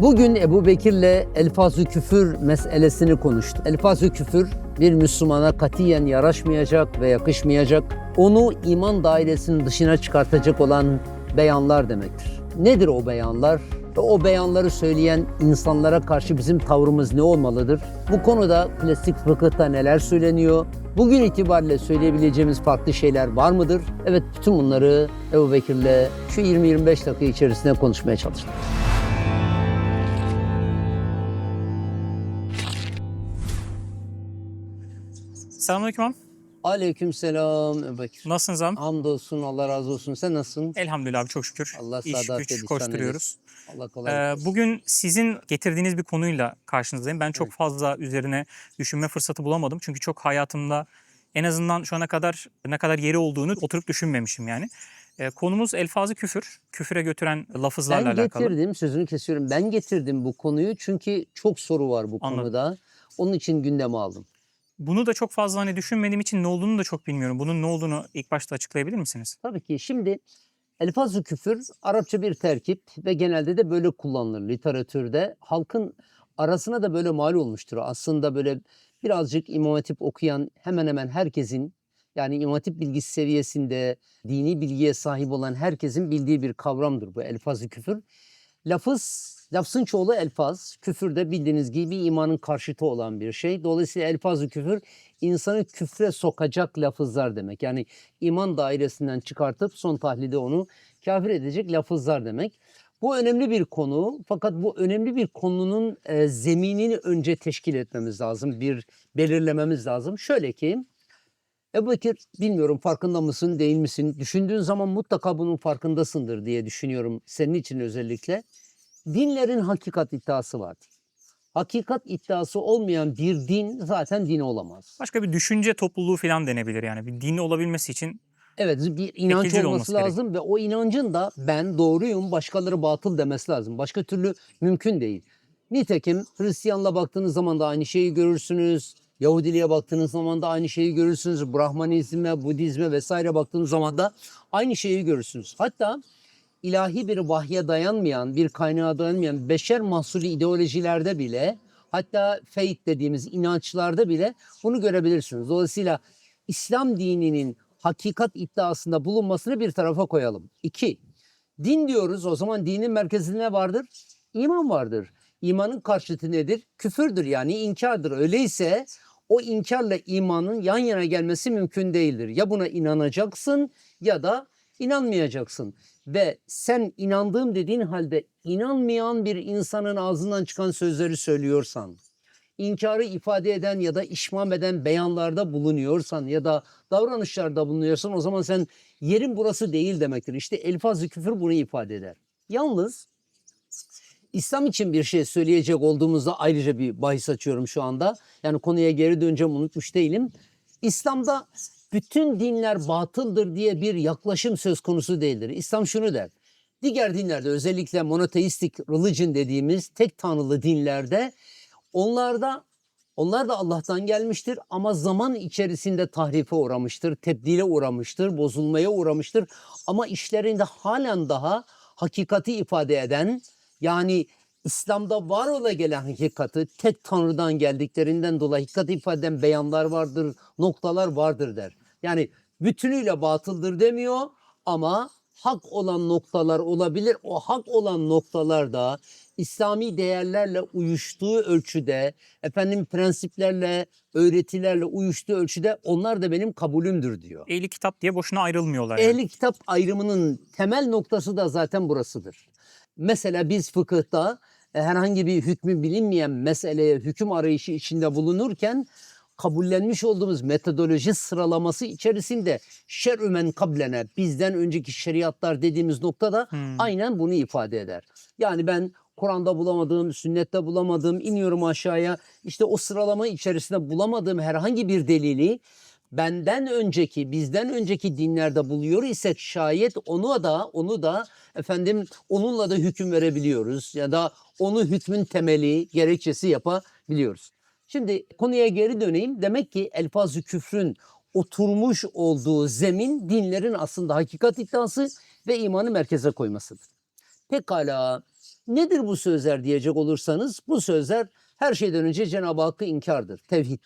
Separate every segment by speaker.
Speaker 1: Bugün Ebu Bekir'le elfazı küfür meselesini konuştuk. Elfazı küfür bir Müslümana katiyen yaraşmayacak ve yakışmayacak, onu iman dairesinin dışına çıkartacak olan beyanlar demektir. Nedir o beyanlar? Ve o beyanları söyleyen insanlara karşı bizim tavrımız ne olmalıdır? Bu konuda klasik fıkıhta neler söyleniyor? Bugün itibariyle söyleyebileceğimiz farklı şeyler var mıdır? Evet bütün bunları Ebu Bekir'le şu 20-25 dakika içerisinde konuşmaya çalıştık.
Speaker 2: Selamünaleyküm abi.
Speaker 1: Aleykümselam Ebu Bekir.
Speaker 2: Nasılsınız abi?
Speaker 1: Hamdolsun Allah razı olsun. Sen nasılsın?
Speaker 2: Elhamdülillah abi çok şükür.
Speaker 1: Allah
Speaker 2: İş
Speaker 1: saadat
Speaker 2: güç koşturuyoruz.
Speaker 1: Allah kolay
Speaker 2: Ee, bugün sizin getirdiğiniz bir konuyla karşınızdayım. Ben çok
Speaker 1: Evet.
Speaker 2: fazla üzerine düşünme fırsatı bulamadım. Çünkü çok hayatımda en azından şu ana kadar ne kadar yeri olduğunu oturup düşünmemişim yani. Ee, konumuz elfazı küfür. Küfüre götüren lafızlarla
Speaker 1: Ben
Speaker 2: alakalı.
Speaker 1: getirdim, sözünü kesiyorum. Ben getirdim bu konuyu çünkü çok soru var bu
Speaker 2: Anladım.
Speaker 1: konuda. Onun için gündeme aldım.
Speaker 2: Bunu da çok fazla hani düşünmediğim için ne olduğunu da çok bilmiyorum. Bunun ne olduğunu ilk başta açıklayabilir misiniz?
Speaker 1: Tabii ki şimdi elfaz-ı küfür Arapça bir terkip ve genelde de böyle kullanılır literatürde. Halkın arasına da böyle mal olmuştur. Aslında böyle birazcık İmam Hatip okuyan hemen hemen herkesin yani İmam Hatip bilgisi seviyesinde dini bilgiye sahip olan herkesin bildiği bir kavramdır bu elfaz-ı küfür. Lafız, lafzın çoğulu elfaz. Küfür de bildiğiniz gibi imanın karşıtı olan bir şey. Dolayısıyla elfaz-ı küfür insanı küfre sokacak lafızlar demek. Yani iman dairesinden çıkartıp son tahlilde onu kafir edecek lafızlar demek. Bu önemli bir konu fakat bu önemli bir konunun e, zeminini önce teşkil etmemiz lazım. Bir belirlememiz lazım. Şöyle ki Ebu Bekir bilmiyorum farkında mısın değil misin? Düşündüğün zaman mutlaka bunun farkındasındır diye düşünüyorum senin için özellikle. Dinlerin hakikat iddiası vardır. Hakikat iddiası olmayan bir din zaten din olamaz.
Speaker 2: Başka bir düşünce topluluğu falan denebilir yani. Bir din olabilmesi için
Speaker 1: Evet bir inanç olması,
Speaker 2: olması gerek.
Speaker 1: lazım ve o inancın da ben doğruyum başkaları batıl demesi lazım. Başka türlü mümkün değil. Nitekim Hristiyanla baktığınız zaman da aynı şeyi görürsünüz. Yahudiliğe baktığınız zaman da aynı şeyi görürsünüz. Brahmanizme, Budizme vesaire baktığınız zaman da aynı şeyi görürsünüz. Hatta ilahi bir vahye dayanmayan, bir kaynağa dayanmayan beşer mahsulü ideolojilerde bile hatta faith dediğimiz inançlarda bile bunu görebilirsiniz. Dolayısıyla İslam dininin hakikat iddiasında bulunmasını bir tarafa koyalım. İki, din diyoruz o zaman dinin merkezinde vardır? İman vardır. İmanın karşıtı nedir? Küfürdür yani inkardır. Öyleyse o inkarla imanın yan yana gelmesi mümkün değildir. Ya buna inanacaksın ya da inanmayacaksın. Ve sen inandığım dediğin halde inanmayan bir insanın ağzından çıkan sözleri söylüyorsan, inkarı ifade eden ya da işmam eden beyanlarda bulunuyorsan ya da davranışlarda bulunuyorsan o zaman sen yerin burası değil demektir. İşte elfaz-ı küfür bunu ifade eder. Yalnız İslam için bir şey söyleyecek olduğumuzda ayrıca bir bahis açıyorum şu anda. Yani konuya geri döneceğim unutmuş değilim. İslam'da bütün dinler batıldır diye bir yaklaşım söz konusu değildir. İslam şunu der. Diğer dinlerde özellikle monoteistik religion dediğimiz tek tanrılı dinlerde onlarda onlar da Allah'tan gelmiştir ama zaman içerisinde tahrife uğramıştır, tebdile uğramıştır, bozulmaya uğramıştır. Ama işlerinde halen daha hakikati ifade eden yani İslam'da var ola gelen hakikati tek tanrıdan geldiklerinden dolayı hakikati ifade eden beyanlar vardır, noktalar vardır der. Yani bütünüyle batıldır demiyor ama hak olan noktalar olabilir. O hak olan noktalar da İslami değerlerle uyuştuğu ölçüde, efendim prensiplerle, öğretilerle uyuştuğu ölçüde onlar da benim kabulümdür diyor.
Speaker 2: ehli kitap diye boşuna ayrılmıyorlar. yani.
Speaker 1: Ehli kitap ayrımının temel noktası da zaten burasıdır. Mesela biz fıkıhta e, herhangi bir hükmü bilinmeyen meseleye hüküm arayışı içinde bulunurken kabullenmiş olduğumuz metodoloji sıralaması içerisinde şer'ümen kablene bizden önceki şeriatlar dediğimiz noktada
Speaker 2: Hmm.
Speaker 1: aynen bunu ifade eder. Yani ben Kur'an'da bulamadığım, sünnette bulamadığım, iniyorum aşağıya işte o sıralama içerisinde bulamadığım herhangi bir delili benden önceki, bizden önceki dinlerde buluyor isek şayet onu da onu da efendim onunla da hüküm verebiliyoruz ya da onu hükmün temeli, gerekçesi yapabiliyoruz. Şimdi konuya geri döneyim. Demek ki elfaz-ı küfrün oturmuş olduğu zemin dinlerin aslında hakikat iddiası ve imanı merkeze koymasıdır. Pekala Nedir bu sözler diyecek olursanız bu sözler her şeyden önce Cenab-ı Hakk'ı inkardır. Tevhid,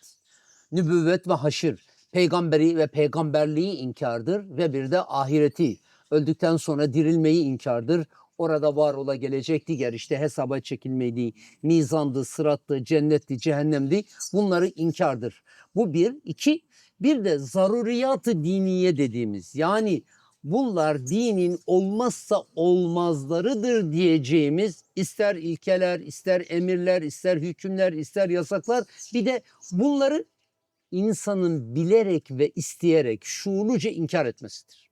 Speaker 1: nübüvvet ve haşir, peygamberi ve peygamberliği inkardır ve bir de ahireti, öldükten sonra dirilmeyi inkardır. Orada var ola gelecek diğer işte hesaba çekilmeydi, mizandı, sırattı, cennetti, cehennemdi. Bunları inkardır. Bu bir. iki bir de zaruriyatı diniye dediğimiz yani bunlar dinin olmazsa olmazlarıdır diyeceğimiz ister ilkeler, ister emirler, ister hükümler, ister yasaklar bir de bunları insanın bilerek ve isteyerek şuurluca inkar etmesidir.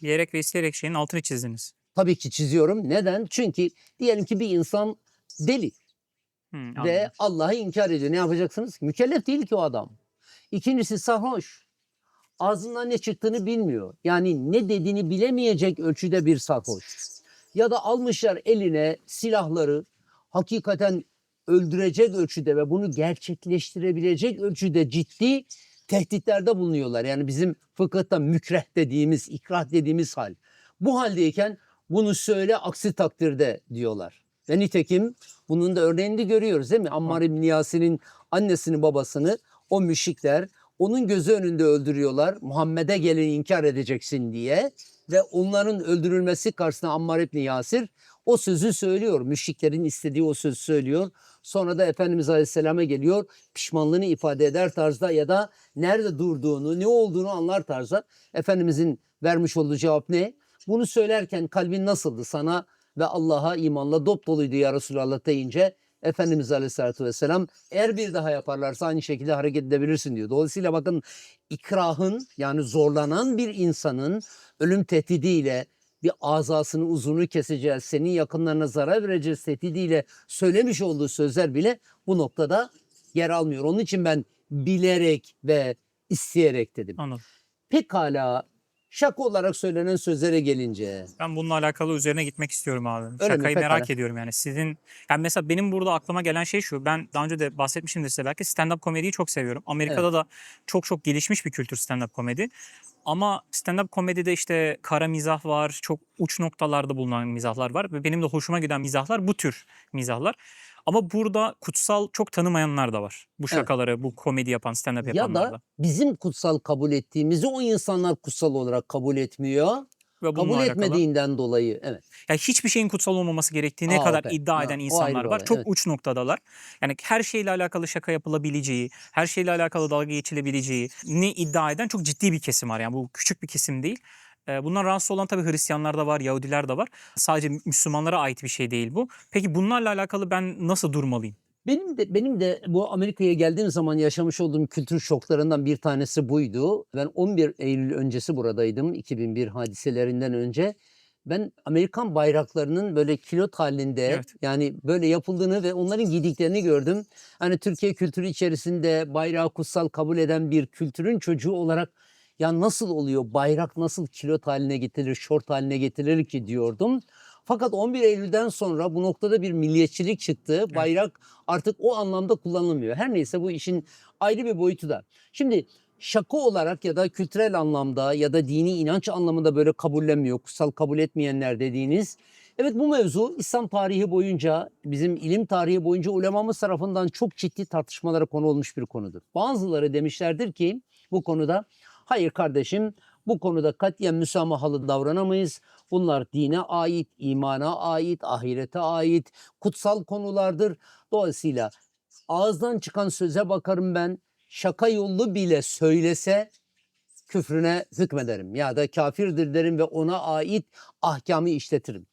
Speaker 2: Diyerek ve isteyerek şeyin altını çizdiniz.
Speaker 1: Tabii ki çiziyorum. Neden? Çünkü diyelim ki bir insan deli
Speaker 2: Hı,
Speaker 1: ve. Allah'ı inkar ediyor. Ne yapacaksınız? Mükellef değil ki o adam. İkincisi sarhoş. Ağzından ne çıktığını bilmiyor. Yani ne dediğini bilemeyecek ölçüde bir sarhoş. Ya da almışlar eline silahları hakikaten öldürecek ölçüde ve bunu gerçekleştirebilecek ölçüde ciddi tehditlerde bulunuyorlar. Yani bizim fıkıhta mükreh dediğimiz, ikrah dediğimiz hal. Bu haldeyken bunu söyle aksi takdirde diyorlar. Ve nitekim bunun da örneğini görüyoruz değil mi? Ammar İbn Yasin'in annesini babasını o müşrikler onun gözü önünde öldürüyorlar. Muhammed'e geleni inkar edeceksin diye ve onların öldürülmesi karşısında Ammar İbn Yasir o sözü söylüyor. Müşriklerin istediği o sözü söylüyor. Sonra da Efendimiz Aleyhisselam'a geliyor. Pişmanlığını ifade eder tarzda ya da nerede durduğunu, ne olduğunu anlar tarzda. Efendimizin vermiş olduğu cevap ne? Bunu söylerken kalbin nasıldı sana ve Allah'a imanla dop doluydu ya Resulallah deyince Efendimiz Aleyhisselatü Vesselam eğer bir daha yaparlarsa aynı şekilde hareket edebilirsin diyor. Dolayısıyla bakın ikrahın yani zorlanan bir insanın ölüm tehdidiyle bir azasını uzunu keseceğiz, senin yakınlarına zarar vereceğiz tehdidiyle söylemiş olduğu sözler bile bu noktada yer almıyor. Onun için ben bilerek ve isteyerek dedim.
Speaker 2: Anladım.
Speaker 1: Pekala şaka olarak söylenen sözlere gelince
Speaker 2: Ben bununla alakalı üzerine gitmek istiyorum abi.
Speaker 1: Öyle mi?
Speaker 2: Şakayı merak
Speaker 1: Pekala.
Speaker 2: ediyorum yani. Sizin yani mesela benim burada aklıma gelen şey şu. Ben daha önce de bahsetmişimdir size belki stand-up komediyi çok seviyorum. Amerika'da da çok çok gelişmiş bir kültür stand-up komedi. Ama stand-up komedide işte kara mizah var, çok uç noktalarda bulunan mizahlar var ve benim de hoşuma giden mizahlar bu tür mizahlar. Ama burada kutsal çok tanımayanlar da var. Bu şakaları, bu komedi yapan, stand-up
Speaker 1: ya
Speaker 2: yapanlar
Speaker 1: da
Speaker 2: da.
Speaker 1: bizim kutsal kabul ettiğimizi o insanlar kutsal olarak kabul etmiyor.
Speaker 2: Ve
Speaker 1: Kabul
Speaker 2: alakalı-
Speaker 1: etmediğinden dolayı evet.
Speaker 2: Yani hiçbir şeyin kutsal olmaması gerektiğine
Speaker 1: Aa,
Speaker 2: kadar
Speaker 1: okey.
Speaker 2: iddia eden insanlar var. Çok
Speaker 1: evet.
Speaker 2: uç noktadalar. Yani her şeyle alakalı şaka yapılabileceği, her şeyle alakalı dalga geçilebileceği ne iddia eden çok ciddi bir kesim var. Yani bu küçük bir kesim değil. Ee, Bundan rahatsız olan tabii Hristiyanlar da var, Yahudiler de var. Sadece Müslümanlara ait bir şey değil bu. Peki bunlarla alakalı ben nasıl durmalıyım?
Speaker 1: Benim de benim de bu Amerika'ya geldiğim zaman yaşamış olduğum kültür şoklarından bir tanesi buydu. Ben 11 Eylül öncesi buradaydım 2001 hadiselerinden önce. Ben Amerikan bayraklarının böyle kilot halinde
Speaker 2: Evet.
Speaker 1: yani böyle yapıldığını ve onların giydiklerini gördüm. Hani Türkiye kültürü içerisinde bayrağı kutsal kabul eden bir kültürün çocuğu olarak ya nasıl oluyor bayrak nasıl kilot haline getirilir, şort haline getirilir ki diyordum. Fakat 11 Eylül'den sonra bu noktada bir milliyetçilik çıktı. Bayrak artık o anlamda kullanılmıyor. Her neyse bu işin ayrı bir boyutu da. Şimdi şaka olarak ya da kültürel anlamda ya da dini inanç anlamında böyle kabullenmiyor. Kutsal kabul etmeyenler dediğiniz. Evet bu mevzu İslam tarihi boyunca bizim ilim tarihi boyunca ulemamız tarafından çok ciddi tartışmalara konu olmuş bir konudur. Bazıları demişlerdir ki bu konuda hayır kardeşim bu konuda katiyen müsamahalı davranamayız. Bunlar dine ait, imana ait, ahirete ait kutsal konulardır. Dolayısıyla ağızdan çıkan söze bakarım ben şaka yollu bile söylese küfrüne hükmederim ya da kafirdir derim ve ona ait ahkamı işletirim.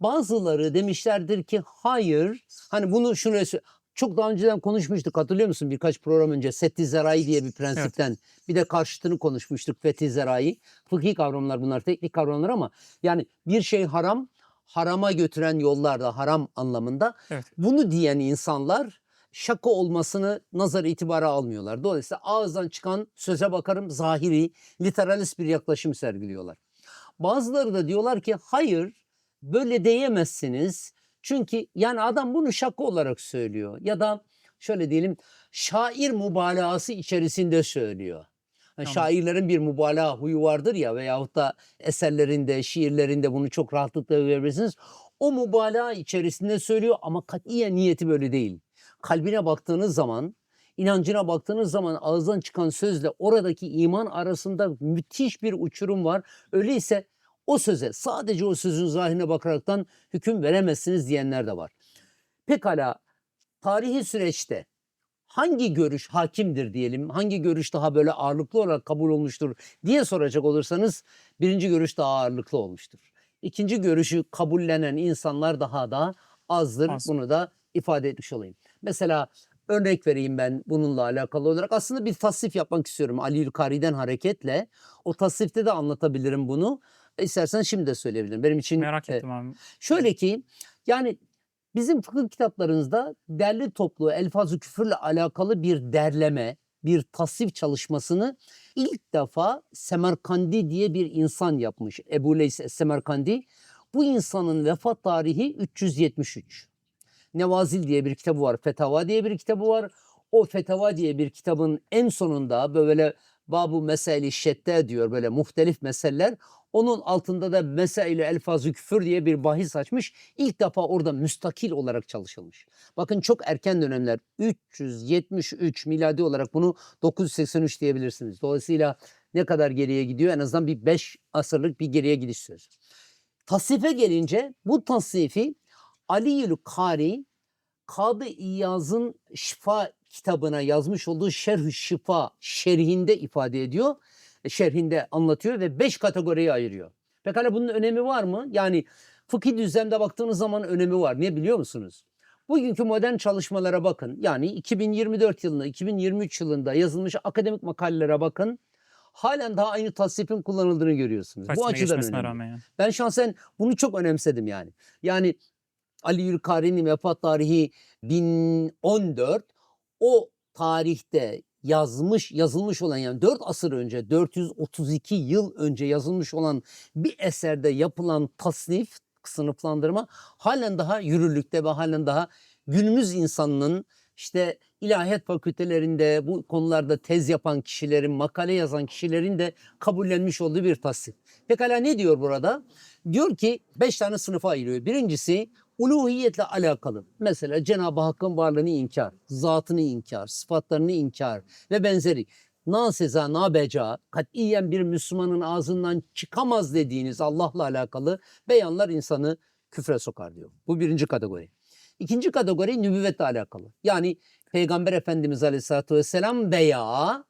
Speaker 1: Bazıları demişlerdir ki hayır hani bunu şunu çok daha önceden konuşmuştuk hatırlıyor musun birkaç program önce Setti Zerai diye bir prensipten bir de karşıtını konuşmuştuk Fethi Zerai. Fıkhi kavramlar bunlar teknik kavramlar ama yani bir şey haram harama götüren yollarda haram anlamında
Speaker 2: Evet.
Speaker 1: bunu diyen insanlar şaka olmasını nazar itibara almıyorlar. Dolayısıyla ağızdan çıkan söze bakarım zahiri, literalist bir yaklaşım sergiliyorlar. Bazıları da diyorlar ki hayır böyle diyemezsiniz. Çünkü yani adam bunu şaka olarak söylüyor ya da şöyle diyelim şair mübalağası içerisinde söylüyor.
Speaker 2: Tamam.
Speaker 1: şairlerin bir mübalağa huyu vardır ya veyahut da eserlerinde, şiirlerinde bunu çok rahatlıkla görebilirsiniz. O mübalağa içerisinde söylüyor ama katiyen niyeti böyle değil. Kalbine baktığınız zaman, inancına baktığınız zaman ağızdan çıkan sözle oradaki iman arasında müthiş bir uçurum var. Öyleyse o söze sadece o sözün zahirine bakaraktan hüküm veremezsiniz diyenler de var. Pekala tarihi süreçte hangi görüş hakimdir diyelim, hangi görüş daha böyle ağırlıklı olarak kabul olmuştur diye soracak olursanız birinci görüş daha ağırlıklı olmuştur. İkinci görüşü kabullenen insanlar daha da azdır.
Speaker 2: Az.
Speaker 1: Bunu da ifade etmiş olayım. Mesela örnek vereyim ben bununla alakalı olarak. Aslında bir tasnif yapmak istiyorum Ali Yülkari'den hareketle. O tasnifte de anlatabilirim bunu. İstersen şimdi de söyleyebilirim. Benim için
Speaker 2: Merak
Speaker 1: e,
Speaker 2: ettim abi.
Speaker 1: Şöyle ki yani bizim fıkıh kitaplarımızda derli toplu elfaz-ı küfürle alakalı bir derleme, bir tasnif çalışmasını ilk defa Semerkandi diye bir insan yapmış. Ebu Leys Semerkandi. Bu insanın vefat tarihi 373. Nevazil diye bir kitabı var, Fetava diye bir kitabı var. O Fetava diye bir kitabın en sonunda böyle babu meseli şette diyor böyle muhtelif meseleler. Onun altında da mesaili elfazı küfür diye bir bahis açmış. İlk defa orada müstakil olarak çalışılmış. Bakın çok erken dönemler 373 miladi olarak bunu 983 diyebilirsiniz. Dolayısıyla ne kadar geriye gidiyor? En azından bir 5 asırlık bir geriye gidiş söz. Tasnife gelince bu tasnifi Ali'ül Kari Kadı İyaz'ın Şifa kitabına yazmış olduğu Şerh-ü Şifa şerhinde ifade ediyor. E, Şerhinde anlatıyor ve beş kategoriye ayırıyor. Pekala bunun önemi var mı? Yani fıkhi düzlemde baktığınız zaman önemi var. Ne biliyor musunuz? Bugünkü modern çalışmalara bakın. Yani 2024 yılında, 2023 yılında yazılmış akademik makalelere bakın. Halen daha aynı tasnifin kullanıldığını görüyorsunuz.
Speaker 2: Kaç
Speaker 1: Bu açıdan önemli.
Speaker 2: yani.
Speaker 1: Ben şahsen bunu çok önemsedim yani. Yani Ali Yülkari'nin vefat tarihi 1014 o tarihte yazmış yazılmış olan yani 4 asır önce 432 yıl önce yazılmış olan bir eserde yapılan tasnif sınıflandırma halen daha yürürlükte ve halen daha günümüz insanının işte ilahiyat fakültelerinde bu konularda tez yapan kişilerin, makale yazan kişilerin de kabullenmiş olduğu bir tasnif. Pekala ne diyor burada? Diyor ki beş tane sınıfa ayırıyor. Birincisi uluhiyetle alakalı. Mesela Cenab-ı Hakk'ın varlığını inkar, zatını inkar, sıfatlarını inkar ve benzeri. Na seza, na beca, katiyen bir Müslümanın ağzından çıkamaz dediğiniz Allah'la alakalı beyanlar insanı küfre sokar diyor. Bu birinci kategori. İkinci kategori nübüvvetle alakalı. Yani Peygamber Efendimiz Aleyhisselatü Vesselam veya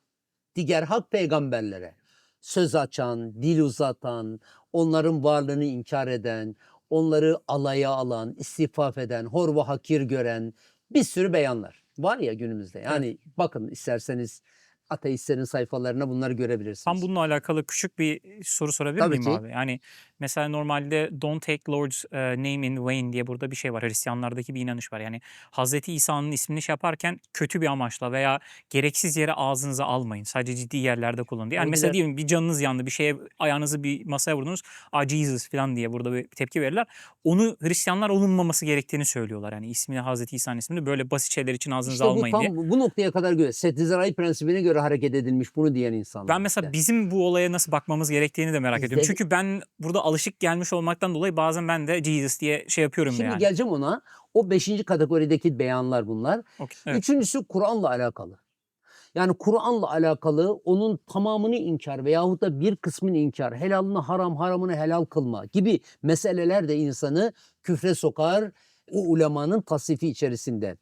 Speaker 1: diğer hak peygamberlere söz açan, dil uzatan, onların varlığını inkar eden, onları alaya alan, istifaf eden, hor ve hakir gören bir sürü beyanlar var ya günümüzde. Yani bakın isterseniz ateistlerin sayfalarına bunları görebilirsiniz.
Speaker 2: Tam bununla alakalı küçük bir soru sorabilir
Speaker 1: Tabii
Speaker 2: miyim
Speaker 1: ki.
Speaker 2: abi? Yani mesela normalde don't take Lord's e, name in vain diye burada bir şey var. Hristiyanlardaki bir inanış var. Yani Hazreti İsa'nın ismini şey yaparken kötü bir amaçla veya gereksiz yere ağzınıza almayın. Sadece ciddi yerlerde kullanın diye. Yani mesela diyelim bir canınız yandı, bir şeye ayağınızı bir masaya vurdunuz. Aa Jesus falan diye burada bir tepki verirler. Onu Hristiyanlar olunmaması gerektiğini söylüyorlar. Yani ismini Hazreti İsa'nın ismini böyle basit şeyler için ağzınıza
Speaker 1: İşte bu
Speaker 2: almayın
Speaker 1: tam
Speaker 2: diye.
Speaker 1: bu noktaya kadar göre Settizerai prensibine göre hareket edilmiş bunu diyen insanlar.
Speaker 2: Ben mesela
Speaker 1: işte.
Speaker 2: bizim bu olaya nasıl bakmamız gerektiğini de merak ediyorum.
Speaker 1: Bizde-
Speaker 2: Çünkü ben burada alışık gelmiş olmaktan dolayı bazen ben de Jesus diye şey yapıyorum
Speaker 1: Şimdi
Speaker 2: yani.
Speaker 1: geleceğim ona. O beşinci kategorideki beyanlar bunlar.
Speaker 2: Okey, evet.
Speaker 1: Üçüncüsü Kur'an'la alakalı. Yani Kur'an'la alakalı onun tamamını inkar veyahut da bir kısmını inkar, helalını haram, haramını helal kılma gibi meseleler de insanı küfre sokar o ulemanın tasnifi içerisinde.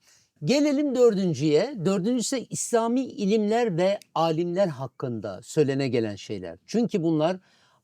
Speaker 1: Gelelim dördüncüye. Dördüncüsü ise İslami ilimler ve alimler hakkında söylene gelen şeyler. Çünkü bunlar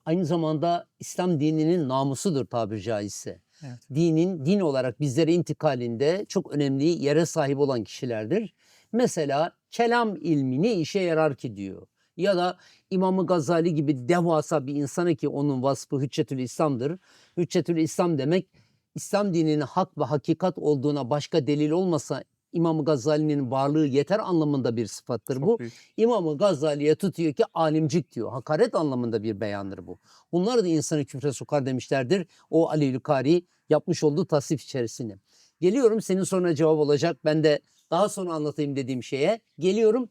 Speaker 1: aynı zamanda İslam dininin namusudur tabiri caizse.
Speaker 2: Evet.
Speaker 1: Dinin din olarak bizlere intikalinde çok önemli yere sahip olan kişilerdir. Mesela kelam ilmi ne işe yarar ki diyor. Ya da İmam-ı Gazali gibi devasa bir insanı ki onun vasfı Hüccetül İslam'dır. Hüccetül İslam demek İslam dininin hak ve hakikat olduğuna başka delil olmasa İmam Gazali'nin varlığı yeter anlamında bir sıfattır
Speaker 2: Çok
Speaker 1: bu.
Speaker 2: büyük.
Speaker 1: İmam-ı Gazali'ye tutuyor ki alimcik diyor. Hakaret anlamında bir beyandır bu. Bunlar da insanı küfre sokar demişlerdir. O Ali Lükari yapmış olduğu tasnif içerisinde. Geliyorum senin soruna cevap olacak. Ben de daha sonra anlatayım dediğim şeye. Geliyorum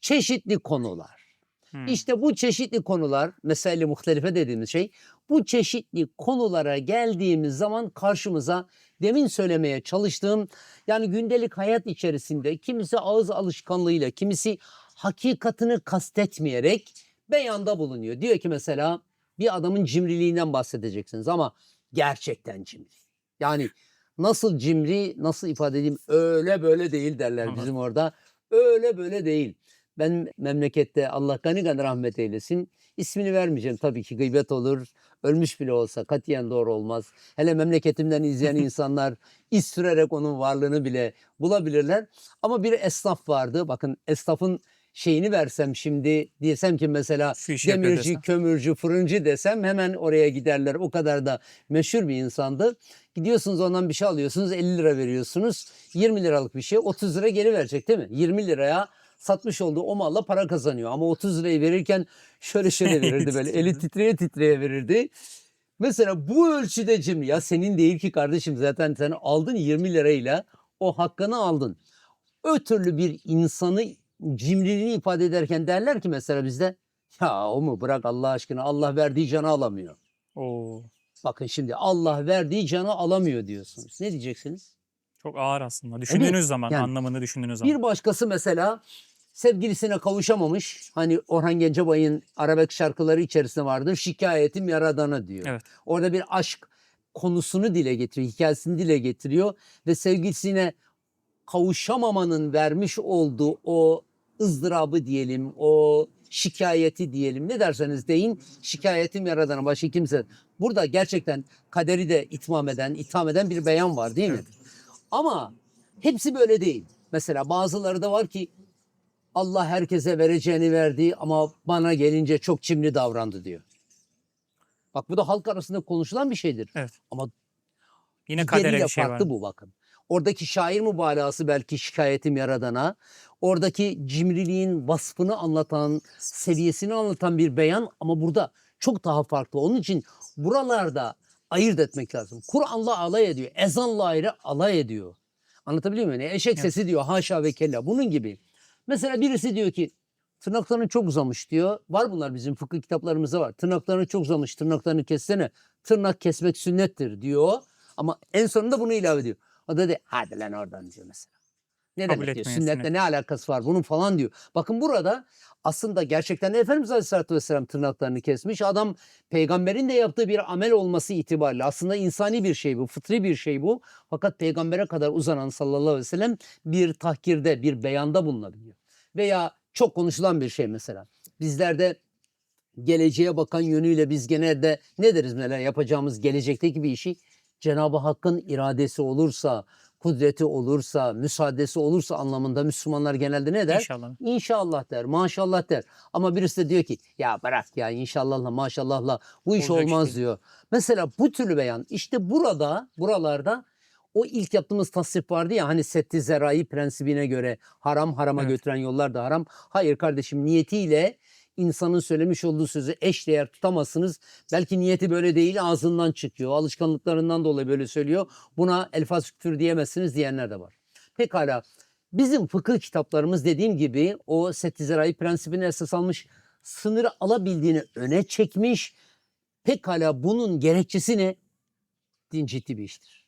Speaker 1: çeşitli konular.
Speaker 2: Hmm.
Speaker 1: İşte bu çeşitli konular, mesele muhtelife dediğimiz şey, bu çeşitli konulara geldiğimiz zaman karşımıza demin söylemeye çalıştığım yani gündelik hayat içerisinde kimisi ağız alışkanlığıyla, kimisi hakikatini kastetmeyerek beyanda bulunuyor. Diyor ki mesela bir adamın cimriliğinden bahsedeceksiniz ama gerçekten cimri. Yani nasıl cimri, nasıl ifade edeyim öyle böyle değil derler bizim orada. Öyle böyle değil. Ben memlekette Allah gani gani rahmet eylesin. ismini vermeyeceğim tabii ki gıybet olur. Ölmüş bile olsa katiyen doğru olmaz. Hele memleketimden izleyen insanlar iz sürerek onun varlığını bile bulabilirler. Ama bir esnaf vardı. Bakın esnafın şeyini versem şimdi desem ki mesela
Speaker 2: yapıyor
Speaker 1: demirci,
Speaker 2: desem.
Speaker 1: kömürcü, fırıncı desem hemen oraya giderler. O kadar da meşhur bir insandı. Gidiyorsunuz ondan bir şey alıyorsunuz 50 lira veriyorsunuz. 20 liralık bir şey 30 lira geri verecek değil mi? 20 liraya satmış olduğu o malla para kazanıyor. Ama 30 lirayı verirken şöyle şöyle verirdi böyle eli titreye titreye verirdi. Mesela bu ölçüde cimri ya senin değil ki kardeşim zaten sen aldın 20 lirayla o hakkını aldın. O türlü bir insanı cimriliğini ifade ederken derler ki mesela bizde ya o mu bırak Allah aşkına Allah verdiği canı alamıyor.
Speaker 2: Oo,
Speaker 1: Bakın şimdi Allah verdiği canı alamıyor diyorsunuz. Ne diyeceksiniz?
Speaker 2: çok ağır aslında. Düşündüğünüz zaman,
Speaker 1: yani
Speaker 2: anlamını düşündüğünüz zaman.
Speaker 1: Bir başkası mesela sevgilisine kavuşamamış. Hani Orhan Gencebay'ın Arabek şarkıları içerisinde vardır. Şikayetim yaradana diyor.
Speaker 2: Evet.
Speaker 1: Orada bir aşk konusunu dile getiriyor, hikayesini dile getiriyor ve sevgilisine kavuşamamanın vermiş olduğu o ızdırabı diyelim, o şikayeti diyelim ne derseniz deyin şikayetim yaradana başka kimse. Burada gerçekten kaderi de itmam eden, itham eden bir beyan var değil mi? Ama hepsi böyle değil. Mesela bazıları da var ki Allah herkese vereceğini verdi ama bana gelince çok cimri davrandı diyor. Bak bu da halk arasında konuşulan bir şeydir.
Speaker 2: Evet.
Speaker 1: Ama
Speaker 2: Yine kadere bir şey var.
Speaker 1: farklı bu bakın. Oradaki şair mübalağası belki şikayetim yaradana, oradaki cimriliğin vasfını anlatan, seviyesini anlatan bir beyan ama burada çok daha farklı. Onun için buralarda ayırt etmek lazım. Kur'an'la alay ediyor, ezanla ayrı alay ediyor. Anlatabiliyor muyum? Yani eşek
Speaker 2: Evet.
Speaker 1: sesi diyor haşa ve kella bunun gibi. Mesela birisi diyor ki tırnakların çok uzamış diyor. Var bunlar bizim fıkıh kitaplarımızda var. Tırnakların çok uzamış tırnaklarını kessene. Tırnak kesmek sünnettir diyor. Ama en sonunda bunu ilave ediyor. O da de hadi lan oradan diyor mesela. Ne
Speaker 2: Kabul
Speaker 1: demek diyor sünnetle
Speaker 2: sünnet.
Speaker 1: ne alakası var bunun falan diyor. Bakın burada aslında gerçekten de Efendimiz Aleyhisselatü Vesselam tırnaklarını kesmiş. Adam peygamberin de yaptığı bir amel olması itibariyle aslında insani bir şey bu, fıtri bir şey bu. Fakat peygambere kadar uzanan sallallahu aleyhi ve sellem bir tahkirde, bir beyanda bulunabiliyor. Veya çok konuşulan bir şey mesela. Bizlerde geleceğe bakan yönüyle biz genelde ne deriz mesela yapacağımız gelecekteki bir işi Cenab-ı Hakk'ın iradesi olursa, kudreti olursa, müsaadesi olursa anlamında Müslümanlar genelde ne der?
Speaker 2: İnşallah.
Speaker 1: İnşallah der, maşallah der. Ama birisi de diyor ki ya bırak ya inşallahla maşallahla bu iş
Speaker 2: Olacak
Speaker 1: olmaz
Speaker 2: değil.
Speaker 1: diyor. Mesela bu türlü beyan işte burada buralarda o ilk yaptığımız tasnif vardı ya hani setti zerai prensibine göre haram harama
Speaker 2: Evet.
Speaker 1: götüren yollar da haram. Hayır kardeşim niyetiyle insanın söylemiş olduğu sözü eşdeğer tutamazsınız. Belki niyeti böyle değil ağzından çıkıyor. Alışkanlıklarından dolayı böyle söylüyor. Buna elfaz küfür diyemezsiniz diyenler de var. Pekala bizim fıkıh kitaplarımız dediğim gibi o setti zerai prensibini esas almış sınırı alabildiğini öne çekmiş. Pekala bunun gerekçesi ne? Din ciddi bir iştir.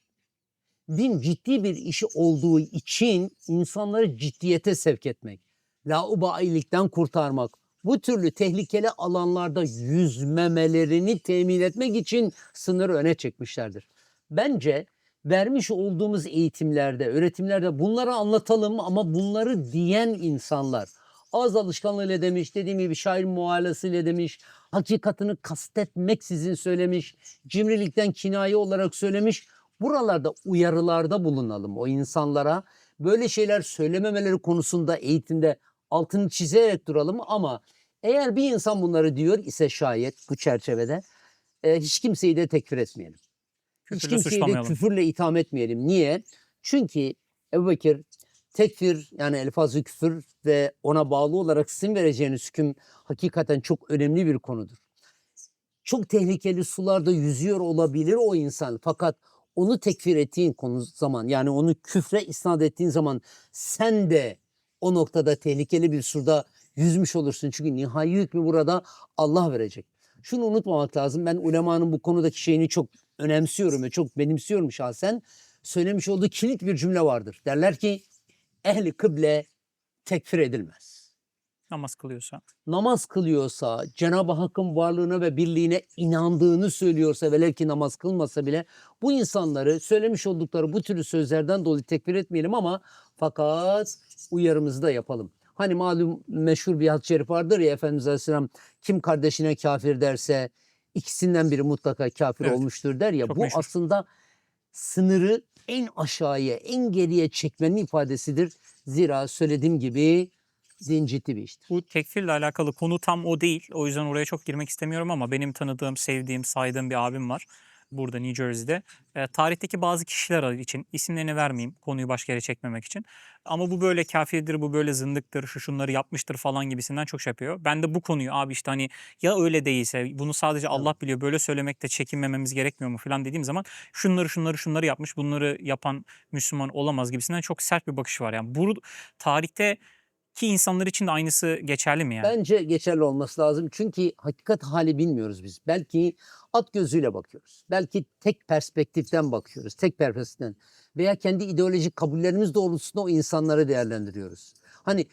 Speaker 1: Din ciddi bir işi olduğu için insanları ciddiyete sevk etmek, laubailikten kurtarmak, bu türlü tehlikeli alanlarda yüzmemelerini temin etmek için sınırı öne çekmişlerdir. Bence vermiş olduğumuz eğitimlerde, öğretimlerde bunları anlatalım ama bunları diyen insanlar ağız alışkanlığıyla demiş, dediğim gibi şair muhalesiyle demiş, hakikatini kastetmeksizin söylemiş, cimrilikten kinaye olarak söylemiş. Buralarda uyarılarda bulunalım o insanlara. Böyle şeyler söylememeleri konusunda eğitimde altını çizerek duralım ama eğer bir insan bunları diyor ise şayet bu çerçevede e, hiç kimseyi de tekfir etmeyelim. Hiç
Speaker 2: Küfürle
Speaker 1: kimseyi de küfürle itham etmeyelim. Niye? Çünkü Ebu Bekir tekfir yani elfazı küfür ve ona bağlı olarak sizin vereceğiniz hüküm hakikaten çok önemli bir konudur. Çok tehlikeli sularda yüzüyor olabilir o insan fakat onu tekfir ettiğin konu zaman yani onu küfre isnat ettiğin zaman sen de o noktada tehlikeli bir suda yüzmüş olursun. Çünkü nihai hükmü burada Allah verecek. Şunu unutmamak lazım. Ben ulemanın bu konudaki şeyini çok önemsiyorum ve çok benimsiyorum şahsen. Söylemiş olduğu kilit bir cümle vardır. Derler ki ehli kıble tekfir edilmez
Speaker 2: Namaz kılıyorsa.
Speaker 1: namaz kılıyorsa, Cenab-ı Hakk'ın varlığına ve birliğine inandığını söylüyorsa velev ki namaz kılmasa bile bu insanları söylemiş oldukları bu türlü sözlerden dolayı tekfir etmeyelim ama fakat uyarımızı da yapalım. Hani malum meşhur bir hadis-i şerif vardır ya Efendimiz Aleyhisselam kim kardeşine kafir derse ikisinden biri mutlaka kafir
Speaker 2: Evet.
Speaker 1: olmuştur der ya.
Speaker 2: Çok
Speaker 1: bu
Speaker 2: meşhur.
Speaker 1: aslında sınırı en aşağıya, en geriye çekmenin ifadesidir. Zira söylediğim gibi din ciddi bir iştir.
Speaker 2: Bu tekfirle alakalı konu tam o değil. O yüzden oraya çok girmek istemiyorum ama benim tanıdığım, sevdiğim, saydığım bir abim var. Burada New Jersey'de. E, tarihteki bazı kişiler için isimlerini vermeyeyim konuyu başka yere çekmemek için. Ama bu böyle kafirdir, bu böyle zındıktır, şu şunları yapmıştır falan gibisinden çok şey yapıyor. Ben de bu konuyu abi işte hani ya öyle değilse bunu sadece Allah biliyor böyle söylemekte çekinmememiz gerekmiyor mu falan dediğim zaman şunları şunları şunları yapmış bunları yapan Müslüman olamaz gibisinden çok sert bir bakış var. Yani bu tarihte ki insanlar için de aynısı geçerli mi yani?
Speaker 1: Bence geçerli olması lazım. Çünkü hakikat hali bilmiyoruz biz. Belki at gözüyle bakıyoruz. Belki tek perspektiften bakıyoruz. Tek perspektiften. Veya kendi ideolojik kabullerimiz doğrultusunda o insanları değerlendiriyoruz. Hani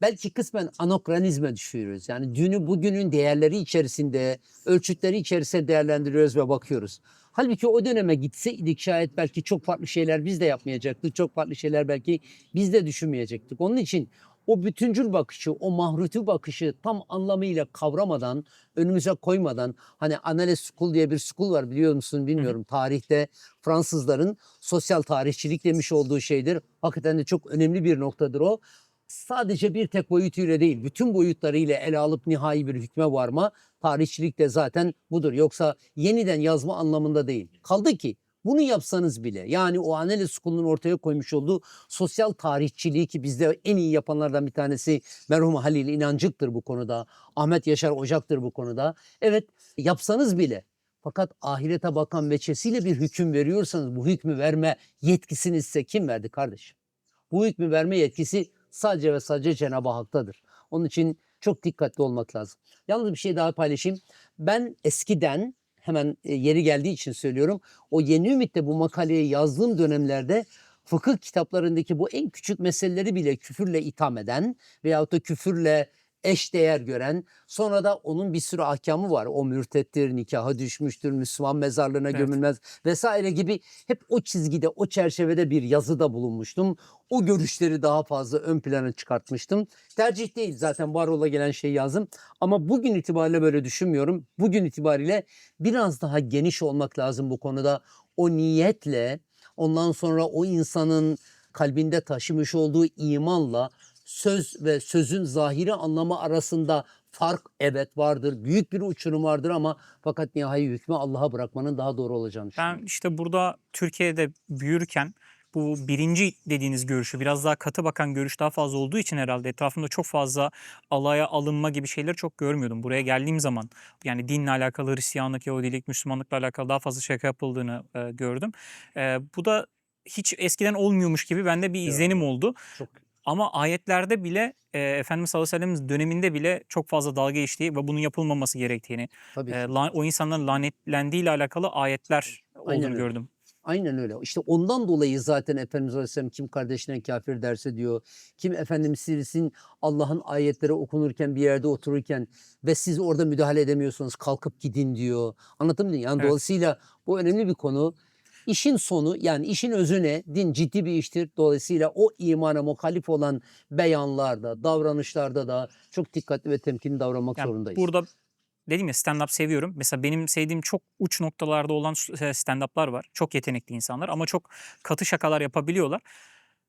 Speaker 1: belki kısmen anokranizme düşüyoruz. Yani dünü bugünün değerleri içerisinde, ölçütleri içerisinde değerlendiriyoruz ve bakıyoruz. Halbuki o döneme gitseydik şayet belki çok farklı şeyler biz de yapmayacaktık. Çok farklı şeyler belki biz de düşünmeyecektik. Onun için o bütüncül bakışı, o mahruti bakışı tam anlamıyla kavramadan, önümüze koymadan hani Annales School diye bir school var biliyor musun bilmiyorum. Tarihte Fransızların sosyal tarihçilik demiş olduğu şeydir. Hakikaten de çok önemli bir noktadır o. Sadece bir tek boyutuyla değil, bütün boyutlarıyla ele alıp nihai bir hükme varma tarihçilik de zaten budur. Yoksa yeniden yazma anlamında değil. Kaldı ki bunu yapsanız bile yani o Annales School'un ortaya koymuş olduğu sosyal tarihçiliği ki bizde en iyi yapanlardan bir tanesi merhum Halil İnancık'tır bu konuda. Ahmet Yaşar Ocak'tır bu konuda. Evet yapsanız bile fakat ahirete bakan veçesiyle bir hüküm veriyorsanız bu hükmü verme yetkisini size kim verdi kardeşim? Bu hükmü verme yetkisi sadece ve sadece Cenab-ı Hak'tadır. Onun için çok dikkatli olmak lazım. Yalnız bir şey daha paylaşayım. Ben eskiden hemen e, yeri geldiği için söylüyorum. O Yeni Ümit'te bu makaleyi yazdığım dönemlerde fıkıh kitaplarındaki bu en küçük meseleleri bile küfürle itham eden veyahut da küfürle eş değer gören sonra da onun bir sürü ahkamı var. O mürtettir, nikaha düşmüştür, Müslüman mezarlığına
Speaker 2: Evet.
Speaker 1: gömülmez vesaire gibi hep o çizgide, o çerçevede bir yazıda bulunmuştum. O görüşleri daha fazla ön plana çıkartmıştım. Tercih değil zaten var ola gelen şeyi yazdım. Ama bugün itibariyle böyle düşünmüyorum. Bugün itibariyle biraz daha geniş olmak lazım bu konuda. O niyetle ondan sonra o insanın kalbinde taşımış olduğu imanla söz ve sözün zahiri anlamı arasında fark evet vardır. Büyük bir uçurum vardır ama fakat nihai hükmü Allah'a bırakmanın daha doğru olacağını düşünüyorum.
Speaker 2: Ben işte burada Türkiye'de büyürken bu birinci dediğiniz görüşü biraz daha katı bakan görüş daha fazla olduğu için herhalde etrafımda çok fazla alaya alınma gibi şeyleri çok görmüyordum. Buraya geldiğim zaman yani dinle alakalı Hristiyanlık, Yahudilik, Müslümanlıkla alakalı daha fazla şaka yapıldığını e, gördüm. E, bu da hiç eskiden olmuyormuş gibi bende bir izlenim oldu.
Speaker 1: Çok
Speaker 2: Ama ayetlerde bile e, Efendimiz sallallahu aleyhi ve sellem döneminde bile çok fazla dalga geçtiği ve bunun yapılmaması gerektiğini,
Speaker 1: tabii.
Speaker 2: e, la- o insanların lanetlendiğiyle alakalı ayetler
Speaker 1: Aynen
Speaker 2: olduğunu
Speaker 1: öyle.
Speaker 2: gördüm.
Speaker 1: Aynen öyle. İşte ondan dolayı zaten Efendimiz Aleyhisselam kim kardeşine kafir derse diyor. Kim efendim sizin Allah'ın ayetleri okunurken bir yerde otururken ve siz orada müdahale edemiyorsanız kalkıp gidin diyor. Mı? Yani
Speaker 2: Evet.
Speaker 1: dolayısıyla bu önemli bir konu. İşin sonu yani işin özü ne? Din ciddi bir iştir. Dolayısıyla o imana muhalif olan beyanlarda, davranışlarda da çok dikkatli ve temkinli davranmak
Speaker 2: Yani
Speaker 1: zorundayız.
Speaker 2: burada dedim ya stand-up seviyorum. Mesela benim sevdiğim çok uç noktalarda olan s- stand-up'lar var. Çok yetenekli insanlar ama çok katı şakalar yapabiliyorlar.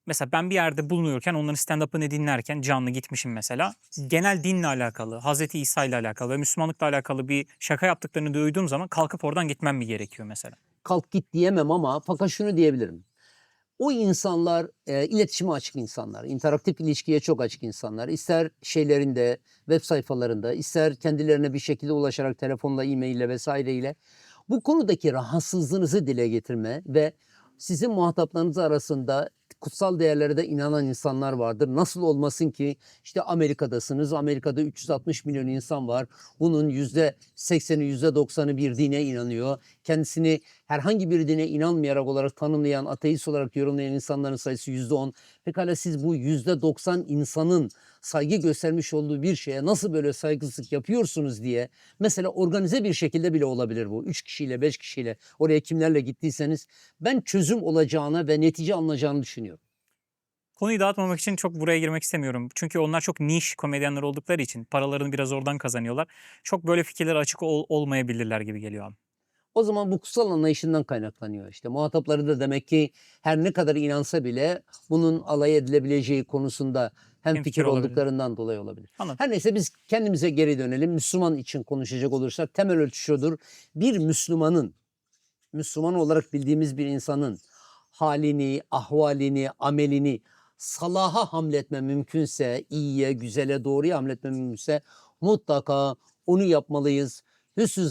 Speaker 2: Mesela ben bir yerde bulunuyorken onların stand-up'ını dinlerken canlı gitmişim mesela. Genel dinle alakalı, Hazreti İsa ile alakalı ve Müslümanlıkla alakalı bir şaka yaptıklarını duyduğum zaman kalkıp oradan gitmem mi gerekiyor mesela?
Speaker 1: kalk git diyemem ama fakat şunu diyebilirim. O insanlar e, iletişime açık insanlar, interaktif ilişkiye çok açık insanlar. İster şeylerinde, web sayfalarında, ister kendilerine bir şekilde ulaşarak telefonla, e-maille vesaireyle bu konudaki rahatsızlığınızı dile getirme ve sizin muhataplarınız arasında kutsal değerlere de inanan insanlar vardır. Nasıl olmasın ki işte Amerika'dasınız. Amerika'da 360 milyon insan var. Bunun %80'i %90'ı bir dine inanıyor. Kendisini herhangi bir dine inanmayarak olarak tanımlayan, ateist olarak yorumlayan insanların sayısı %10. Pekala siz bu %90 insanın saygı göstermiş olduğu bir şeye nasıl böyle saygısızlık yapıyorsunuz diye mesela organize bir şekilde bile olabilir bu. Üç kişiyle, beş kişiyle oraya kimlerle gittiyseniz ben çözüm olacağına ve netice alınacağını düşünüyorum.
Speaker 2: Konuyu dağıtmamak için çok buraya girmek istemiyorum. Çünkü onlar çok niş komedyenler oldukları için paralarını biraz oradan kazanıyorlar. Çok böyle fikirlere açık ol- olmayabilirler gibi geliyor abi.
Speaker 1: O zaman bu kutsal anlayışından kaynaklanıyor. İşte muhatapları da demek ki her ne kadar inansa bile bunun alay edilebileceği konusunda hem fikir
Speaker 2: olabilir.
Speaker 1: olduklarından dolayı olabilir.
Speaker 2: Anladım.
Speaker 1: Her neyse biz kendimize geri dönelim. Müslüman için konuşacak olursak temel ölçü şudur. Bir Müslümanın, Müslüman olarak bildiğimiz bir insanın halini, ahvalini, amelini salaha hamletme mümkünse, iyiye, güzele, doğruya hamletme mümkünse mutlaka onu yapmalıyız. Hüsnü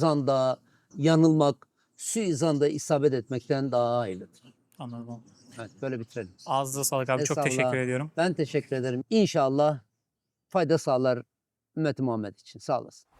Speaker 1: yanılmak, suizanda isabet etmekten daha hayırlıdır.
Speaker 2: Anladım.
Speaker 1: Evet, böyle bitirelim.
Speaker 2: Ağzınıza sağlık abi. Çok
Speaker 1: Estağfurullah.
Speaker 2: teşekkür ediyorum.
Speaker 1: Ben teşekkür ederim. İnşallah fayda sağlar ümmeti Muhammed için. Sağ olasın.